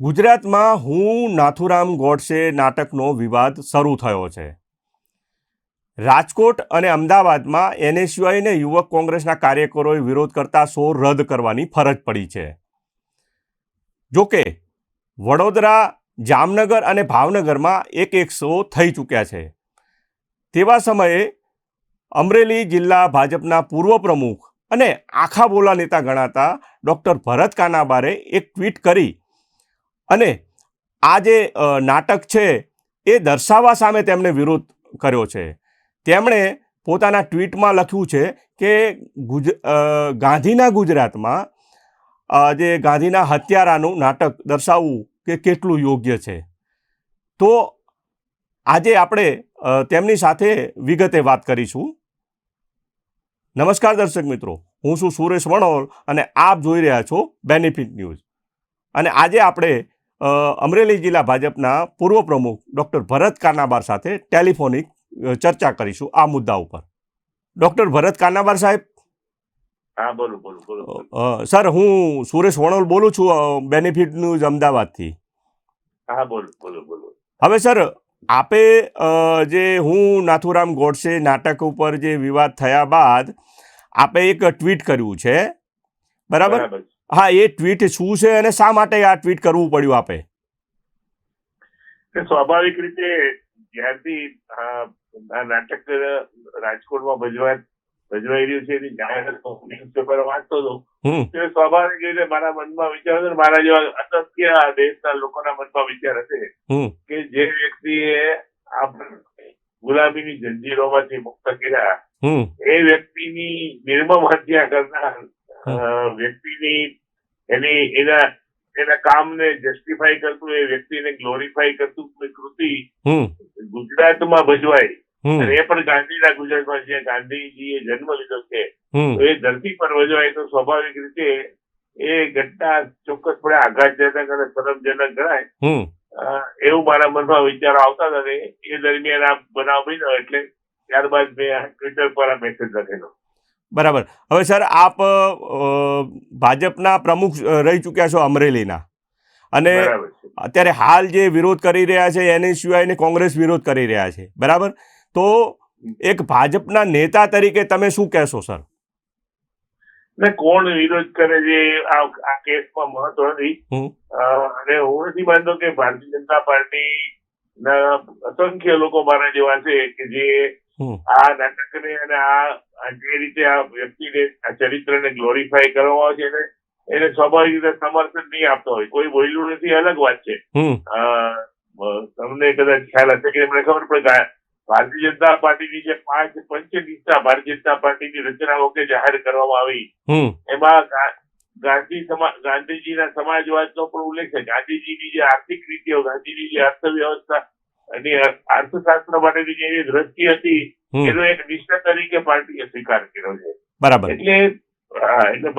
ગુજરાતમાં હું, નાથુરામ ગોડસે નાટકનો વિવાદ શરૂ થયો છે. રાજકોટ અને અમદાવાદમાં એનએસયુઆઈ અને યુવક કોંગ્રેસના કાર્યકરોએ વિરોધ કરતા શો રદ કરવાની ફરજ પડી છે. જોકે, વડોદરા, જામનગર અને ભાવનગરમાં એક એક શો થઈ ચૂક્યા છે. તેવા સમયે અમરેલી જિલ્લા ભાજપના પૂર્વ પ્રમુખ અને આખા બોલા નેતા ગણાતા ડૉક્ટર ભરત કાનાબારે એક ટ્વીટ કરી અને આ જે નાટક છે, એ દર્શાવવા સામે તેમણે વિરોધ કર્યો છે. તેમણે પોતાના ટ્વીટમાં લખ્યું છે કે ગુજ ગાંધીના ગુજરાતમાં જે ગાંધીના હત્યારાનું નાટક દર્શાવવું કે કેટલું યોગ્ય છે. તો આજે આપણે તેમની સાથે વિગતે વાત કરીશું. નમસ્કાર દર્શક મિત્રો, હું છું સુરેશ વણોલ અને આપ જોઈ રહ્યા છો બેનિફિટ ન્યૂઝ અને આજે આપણે અમરેલી જિલ્લા ભાજપના પૂર્વ પ્રમુખ ડૉક્ટર ભરત કાનાબાર સાથે ટેલિફોનિક ચર્ચા કરીશું આ મુદ્દા ઉપર. ડૉક્ટર ભરત કાનાબાર સાહેબ? હા બોલો બોલો બોલો બોલો. સર હું સુરેશ વણોલ બોલું છું બેનિફિટનું બેનિફિટ ન્યૂઝ અમદાવાદથી. હા બોલો બોલો બોલો. હવે સર આપે જે હું નાથુરામ ગોડસે નાટક ઉપર જે વિવાદ થયા બાદ આપે એક ટ્વીટ કર્યું છે. બરાબર. હા એ ટ્વીટ શું છે અને શા માટે આ ટ્વીટ કરવું પડ્યું આપે? સ્વાભાવિક રીતે જ્યારથી આ નાટક રાજકોટમાં ભજવા ભજવાઈ રહ્યું છે એની જાહેરાત ન્યૂઝપેપર વાંચતો હતો. તે સ્વાભાવિક રીતે મારા મનમાં વિચાર હતો મારા જેવા અસંખ્ય દેશના લોકોના મનમાં વિચાર હશે કે જે વ્યક્તિએ ગુલાબીની ગુલામીની જંજીરોમાંથી મુક્ત કર્યા એ વ્યક્તિની નિર્મમ હત્યા કરનાર વ્યક્તિની એની એના એના કામને જસ્ટિફાઈ કરતું એ વ્યક્તિને ગ્લોરીફાય કરતું કૃતિ ગુજરાતમાં ભજવાય. અને એ પણ ગાંધીના ગુજરાતમાં જે ગાંધીજીએ જન્મ લીધો છે. તો એ ધરતી પર ભજવાય તો સ્વાભાવિક રીતે એ ઘટના ચોક્કસપણે આઘાતજનક અને શરમજનક ગણાય. એવું મારા મનમાં વિચારો આવતા હતા એ દરમિયાન આ બનાવ બન્યો એટલે ત્યારબાદ મેં આ ટ્વિટર પર આ મેસેજ લખેલો. બરાબર. હવે સર આપ ભાજપના પ્રમુખ રહી ચૂક્યા છો અમરેલીના. અને અત્યારે હાલ જે વિરોધ કરી રહ્યા છે એને સિવાય ને કોંગ્રેસ વિરોધ કરી રહ્યા છે. બરાબર? તો એક ભાજપના નેતા તરીકે તમે શું કહેશો સર? ને કોણ વિરોધ કરે છે આ આ કેસમાં મહત્વ નથી. અને હું નથી માનતો કે ભારતીય જનતા પાર્ટી ના અસંખ્ય લોકો મારા જેવા છે કે જે. આ નાટકને અને આ જે રીતે આ વ્યક્તિને આ ચરિત્રને ગ્લોરીફાઈ કરવામાં આવે છે એને એને સ્વાભાવિક રીતે સમર્થન નહીં આપતો હોય. કોઈ બોલ્યું નથી અલગ વાત છે. તમને કદાચ ખ્યાલ હશે કે મને ખબર પડે ભારતીય જનતા પાર્ટીની જે પાંચ પંચનિષ્ઠા ભારતીય જનતા પાર્ટીની રચના વખતે જાહેર કરવામાં આવી એમાં ગાંધી સમા ગાંધીજીના સમાજવાદનો પણ ઉલ્લેખ છે. ગાંધીજીની જે આર્થિક નીતિઓ ગાંધીની જે અર્થવ્યવસ્થા અને અર્થશાસ્ત્ર માટેની જે દ્રષ્ટિ હતી એનો એક નિષ્ઠા તરીકે પાર્ટીએ સ્વીકાર કર્યો છે. બરાબર. એટલે એટલે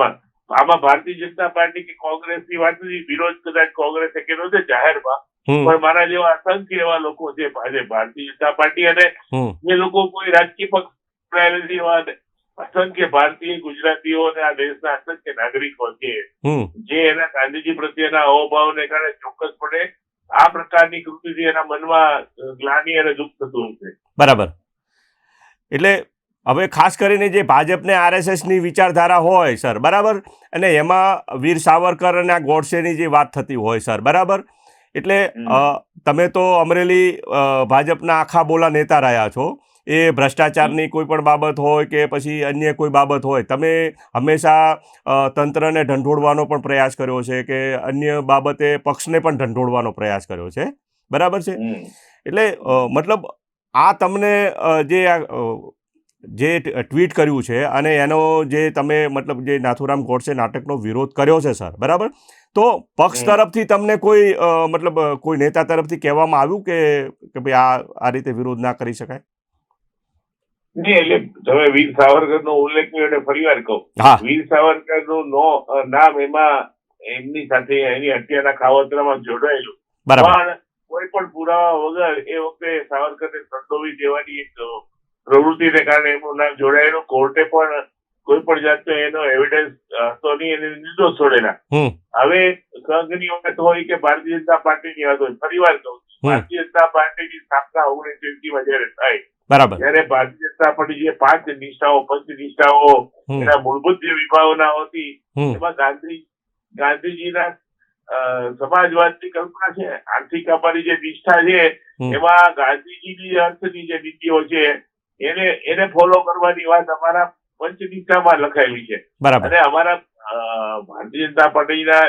આમાં ભારતીય જનતા પાર્ટી કે કોંગ્રેસની વાત નથી વિરોધ કદાચ કોંગ્રેસે કર્યો છે જાહેરમાં પણ મારા જેવા અસંખ્ય એવા લોકો છે ભારતીય જનતા પાર્ટી અને એ જે લોકો કોઈ રાજકીય પક્ષ એવા અસંખ્ય ભારતીય ગુજરાતીઓ અને આ દેશના અસંખ્ય નાગરિકો છે જે એના ગાંધીજી પ્રત્યેના અહોભાવને કારણે ચોક્કસપણે આ પ્રકારની કૃતિથી એના મનમાં ગ્લાની અને દુઃખ થતું હશે બરાબર. એટલે હવે ખાસ કરીને જે ભાજપને આરએસએસની વિચારધારા હોય સર બરાબર? અને એમાં વીર સાવરકર અને આ ગોડસેની જે વાત થતી હોય સર બરાબર? એટલે તમે તો અમરેલી ભાજપના આખા બોલા નેતા રહ્યા છો. એ ભ્રષ્ટાચારની કોઈ પણ બાબત હોય કે પછી અન્ય કોઈ બાબત હોય તમે હંમેશા તંત્રને ઢંઢોળવાનો પણ પ્રયાસ કર્યો છે કે અન્ય બાબતે પક્ષને પણ ઢંઢોળવાનો પ્રયાસ કર્યો છે. બરાબર છે? એટલે મતલબ આ તમને જે જે ટ્વીટ કર્યું છે અને એનો જે તમે મતલબ જે નાથુરામ ગોડસે નાટકનો વિરોધ કર્યો છે સર બરાબર? તો પક્ષ તરફથી તમને કોઈ મતલબ કોઈ નેતા તરફથી કહેવામાં આવ્યું કે કે ભાઈ આ આ રીતે વિરોધ ના કરી શકાય? એટલે તમે વીર સાવરકર નો ઉલ્લેખ કર્યો એટલે ફરીવાર કહું. વીર સાવરકરનું નામ એમાં એમની સાથે એની હત્યાના ખાવતરામાં જોડાયેલું. પણ કોઈ પણ પુરાવા વગર એ વખતે સાવરકરને સંડોવી દેવાની એક પ્રવૃત્તિને કારણે એમનું નામ જોડાયેલું. કોર્ટે પણ કોઈ પણ જાતનો એનો એવિડન્સ હતો નહીં એને નિર્દોષ છોડેલા. હવે સંઘની વાત હોય કે ભારતીય જનતા પાર્ટીની વાત હોય ફરી વાર કહું ભારતીય જનતા પાર્ટીની સ્થાપના ઓગણીસો એસીમાં જયારે થાય બરાબર. જયારે ભારતીય જનતા પાર્ટી જે પાંચ નિષ્ઠાઓ પંચ નિષ્ઠાઓ એના મૂળભૂત જે વિભાવના હતી એમાં ગાંધી ગાંધીજીના સમાજવાદની કલ્પના છે આર્થિક અમારી જે નિષ્ઠા છે એમાં ગાંધીજીની અર્થની જે નીતિઓ છે એને એને ફોલો કરવાની વાત અમારા પંચ નિષ્ઠામાં લખાયેલી છે. અને અમારા ભારતીય જનતા પાર્ટીના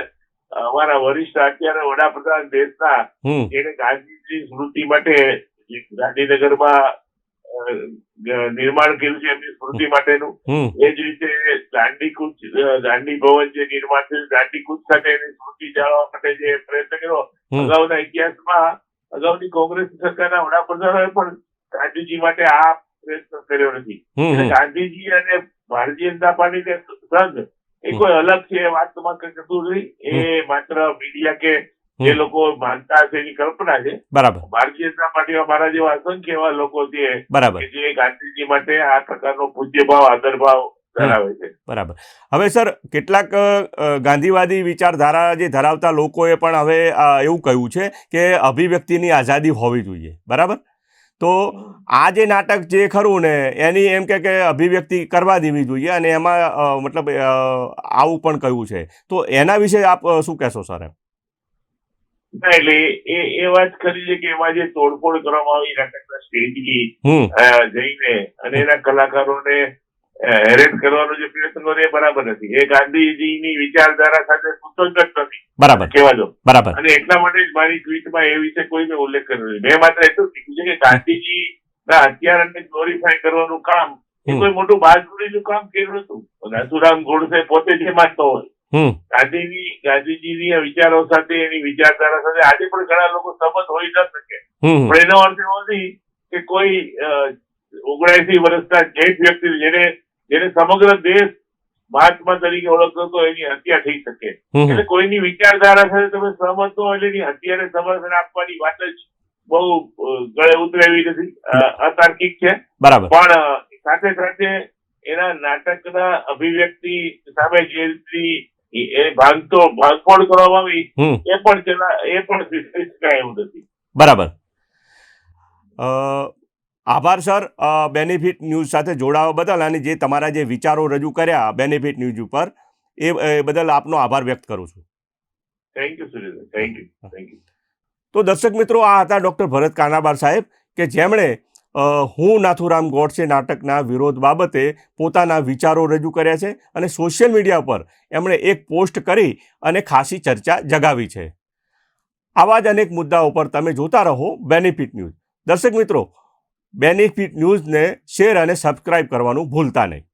અમારા વરિષ્ઠ અત્યારે વડાપ્રધાન દેશના એને ગાંધીજી સ્મૃતિ માટે ગાંધીનગરમાં નિર્માણ કર્યું છે એમની સ્મૃતિ માટેનું. એ જ રીતે દાંડી અ, દાંડી ભવન જે નિર્માણ થયું દાંડી કૂચ સાથે એની સ્મૃતિ જાળવવા માટે જે પ્રયત્ન કર્યો અગાઉના ઇતિહાસમાં અગાઉની કોંગ્રેસ સરકારના વડાપ્રધાનોએ પણ ગાંધીજી માટે આ પ્રયત્ન કર્યો નથી. ગાંધીજી અને ભારતીય જનતા પાર્ટી સંઘ એ કોઈ અલગ છે એ વાત તમારે કઈ કરતું નથી એ માત્ર મીડિયા કે જે લોકો માનતા હશે એની કલ્પના છે. બરાબર. ભારતીય જનતા પાર્ટીમાં મારા જેવા અસંખ્ય એવા લોકો છે બરાબર. જે ગાંધીજી માટે આ પ્રકારનો પૂજ્યભાવ આદરભાવ ધરાવે છે. બરાબર. હવે સર કેટલાક ગાંધીવાદી વિચારધારા જે ધરાવતા લોકોએ પણ હવે એવું કહ્યું છે કે અભિવ્યક્તિની આઝાદી હોવી જોઈએ. બરાબર? તો આ જે નાટક જે ખરું ને એની એમ કે કે અભિવ્યક્તિ કરવા દેવી જોઈએ અને એમાં મતલબ આવું પણ કહ્યું છે. તો એના વિશે આપ શું કહેશો સર એમ? ના, એટલે એ એ વાત ખરી છે કે એમાં જે તોડફોડ કરવામાં આવી નાટકના સ્ટેજની જઈને અને એના કલાકારોને અ, હેરેન કરવાનો જે પ્રયત્ન કર્યો એ બરાબર નથી. એ ગાંધીજીની વિચારધારા સાથે સુસંગત નથી. બરાબર. કહેવા દો. બરાબર. અને એટલા માટે જ મારી ટ્વીટમાં એ વિશે કોઈ મેં ઉલ્લેખ કર્યો નથી મેં માત્ર એટલું કીધું છે કે ગાંધીજી ના હત્યારાને ગ્લોરીફાય કરવાનું કામ એ કોઈ મોટું બહાદુરીનું કામ કર્યું હતું રાસુરામ ગોડસે પોતે જે માનતો હોય. ગાંધીની ગાંધીજીની વિચારો સાથે એની વિચારધારા સાથે આજે પણ ઘણા લોકો સંમત હોઈ ન શકે. પણ એનો અર્થ એવો નથી કે કોઈ ઓગણસી વર્ષના જેઠ વ્યક્તિ જેને જેને સમગ્ર દેશ મહાત્મા તરીકે ઓળખતો હતો એની હત્યા થઈ શકે. એટલે કોઈની વિચારધારા સાથે તમે સહમત હો એટલે એની હત્યાને સમર્થન આપવાની વાત જ બહુ ગળે ઉતરે એવી નથી અતાર્કિક છે. પણ સાથે સાથે એના નાટકના અભિવ્યક્તિ સામે જે રીતની એ- એ ભાંગતો ભાંગફોડ કરવામાં આવી? એ પણ તેના એ પણ એવું નથી બરાબર. આભાર સર. બેનિફિટ ન્યૂઝ સાથે જોડાવા બદલ અને જે તમારા જે વિચારો રજૂ કર્યા બેનિફિટ ન્યૂઝ ઉપર એ બદલ આપનો આભાર વ્યક્ત કરું છું. Thank you Suresh thank you thank you તો દર્શક મિત્રો આ હતા ડૉક્ટર ભરત કાનાબાર સાહેબ કે જેમણે હું નાથુરામ ગોડસે નાટકના વિરોધ બાબતે પોતાના વિચારો રજૂ કર્યા છે અને સોશિયલ મીડિયા પર એમણે એક પોસ્ટ કરી અને ખાસી ચર્ચા જગાવી છે. આવા જ અનેક મુદ્દાઓ પર તમે જોતા રહો બેનિફિટ ન્યૂઝ દર્શક મિત્રો બેનિફિટ ન્યૂઝને શેર અને સબસ્ક્રાઇબ કરવાનું ભૂલતા નહીં.